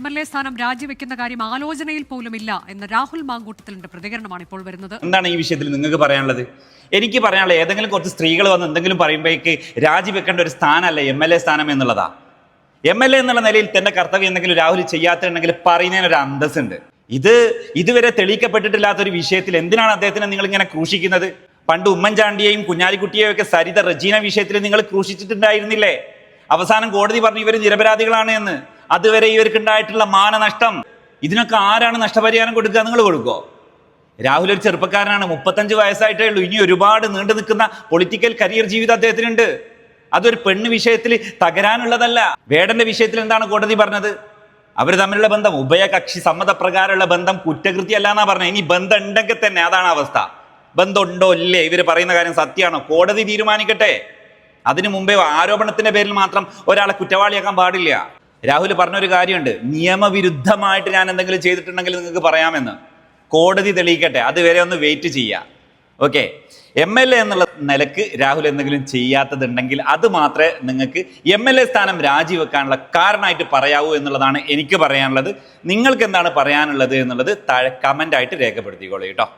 M L A സ്ഥാനം രാജിവെക്കുന്ന കാര്യം ആലോചനയിൽ പോലും ഇല്ല എന്ന രാഹുൽ മാങ്കൂട്ടത്തിലിന്റെ പ്രതികരണമാണ് ഇപ്പോൾ വരുന്നത്. എന്താണ് ഈ വിഷയത്തിൽ നിങ്ങൾക്ക് പറയാനുള്ളത്? എനിക്ക് പറയാനുള്ളത് ഏതെങ്കിലും കുറച്ച് സ്ത്രീകൾ വന്ന് എന്തെങ്കിലും പറയുമ്പോഴേക്ക് രാജിവെക്കേണ്ട ഒരു സ്ഥാനമല്ല എം എൽ എ സ്ഥാനം എന്നുള്ളതാ. എം എൽ എ എന്നുള്ള നിലയിൽ തന്റെ കർത്തവ്യം എന്തെങ്കിലും രാഹുൽ ചെയ്യാത്തുണ്ടെങ്കിൽ പറയുന്നതിനൊരു അന്തസ്സുണ്ട്. ഇത് ഇതുവരെ തെളിയിക്കപ്പെട്ടിട്ടില്ലാത്ത ഒരു വിഷയത്തിൽ എന്തിനാണ് അദ്ദേഹത്തിനെ നിങ്ങൾ ഇങ്ങനെ ക്രൂശിക്കുന്നത്? പണ്ട് ഉമ്മൻചാണ്ടിയെയും കുഞ്ഞാലിക്കുട്ടിയെയും ഒക്കെ സരിത റജീന വിഷയത്തിൽ നിങ്ങൾ ക്രൂശിച്ചിട്ടുണ്ടായിരുന്നില്ലേ? അവസാനം കോടതി പറഞ്ഞു ഇവർ നിരപരാധികളാണ് എന്ന്. അതുവരെ ഇവർക്ക് ഉണ്ടായിട്ടുള്ള മാനനഷ്ടം. ഇതിനൊക്കെ ആരാണ് നഷ്ടപരിഹാരം കൊടുക്കുക? നിങ്ങൾ കൊടുക്കോ? രാഹുൽ ഒരു ചെറുപ്പക്കാരനാണ് മുപ്പത്തഞ്ച് വയസ്സായിട്ടേ ഉള്ളൂ. ഇനി ഒരുപാട് നീണ്ടു നിൽക്കുന്ന പൊളിറ്റിക്കൽ കരിയർ ജീവിതം അദ്ദേഹത്തിനുണ്ട്. അതൊരു പെണ്ണ് വിഷയത്തിൽ തകരാനുള്ളതല്ല. വേടന്റെ വിഷയത്തിൽ എന്താണ് കോടതി പറഞ്ഞത്? അവർ തമ്മിലുള്ള ബന്ധം ഉഭയകക്ഷി സമ്മതപ്രകാരമുള്ള ബന്ധം കുറ്റകൃത്യമല്ല എന്നാ പറഞ്ഞത്. ഇനി ബന്ധം ഉണ്ടെങ്കിൽ തന്നെ അതാണ് അവസ്ഥ. ബന്ധമുണ്ടോ ഇല്ലേ? ഇവർ പറയുന്ന കാര്യം സത്യമാണോ? കോടതി തീരുമാനിക്കട്ടെ. അതിനു മുമ്പേ ആരോപണത്തിന്റെ പേരിൽ മാത്രം ഒരാളെ കുറ്റവാളിയാക്കാൻ പാടില്ല. രാഹുൽ പറഞ്ഞൊരു കാര്യമുണ്ട്. നിയമവിരുദ്ധമായിട്ട് ഞാൻ എന്തെങ്കിലും ചെയ്തിട്ടുണ്ടെങ്കിൽ നിങ്ങൾക്ക് പറയാമെന്ന്. കോടതി തെളിയിക്കട്ടെ. അതുവരെ ഒന്ന് വെയിറ്റ് ചെയ്യാം. ഓക്കെ എം എൽ എ എന്നുള്ള നിലയ്ക്ക് രാഹുൽ എന്തെങ്കിലും ചെയ്യാത്തതുണ്ടെങ്കിൽ അത് മാത്രമേ നിങ്ങൾക്ക് എം എൽ എ സ്ഥാനം രാജിവെക്കാനുള്ള കാരണമായിട്ട് പറയാവൂ എന്നുള്ളതാണ് എനിക്ക് പറയാനുള്ളത്. നിങ്ങൾക്ക് എന്താണ് പറയാനുള്ളത് എന്നുള്ളത് താഴെ കമന്റായിട്ട് രേഖപ്പെടുത്തിക്കോളൂ കേട്ടോ.